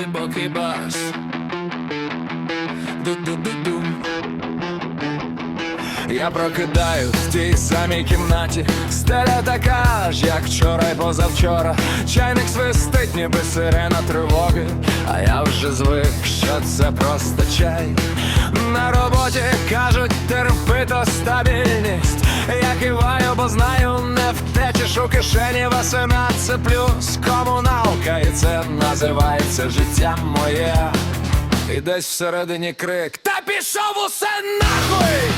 глибокий бас. Ду-ду-ду-ду. Я прокидаю в тій самій кімнаті, стеля така ж, як вчора й позавчора. Чайник свистить, ніби сирена тривоги. А я вже звик, що це просто чай. На роботі кажуть, терпито стабільність. Я киваю, бо знаю, не втечеш у кишені 18 плюс комуналка, і це називається життя моє. І десь всередині крик Та пішов усе нахуй!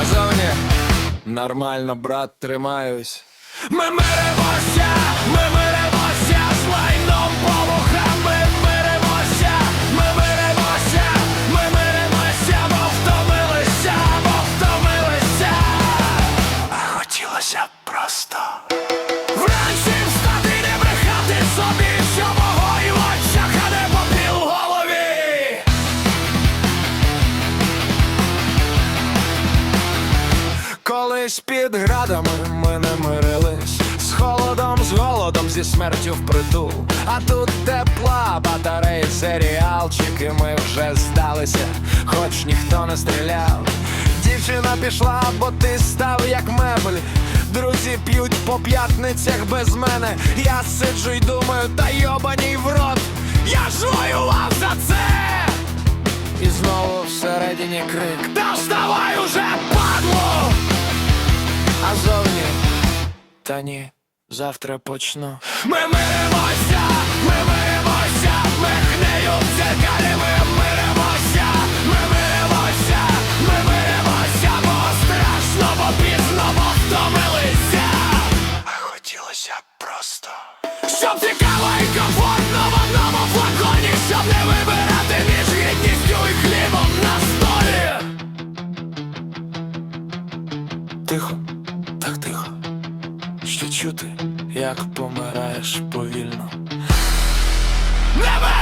А зовні нормально, брат, тримаюсь. Ми миримося, ми миримося не мирились. З холодом, з голодом, зі смертю впритул. А тут тепла батареї, серіалчики Ми вже здалися, хоч ніхто не стріляв. Дівчина пішла, бо ти став як мебель. Друзі п'ють по п'ятницях без мене. Я сиджу й думаю, та йобаній в рот. Я ж воював за це! І знову всередині крик. Та вставай уже, падло! А зовні Та ні, завтра почну. Ми миримося, ми миримося, ми гнею в дзеркалі, ми миримося, ми миримося, ми миримося, бо страшно, бо пізно, бо втомилися. А хотілося б просто Щоб цікаво і комфортно в одному флаконі, щоб не вибирати між гідністю і хлібом на столі. Тихо, так тихо. Чути, як помираєш повільно. Небе!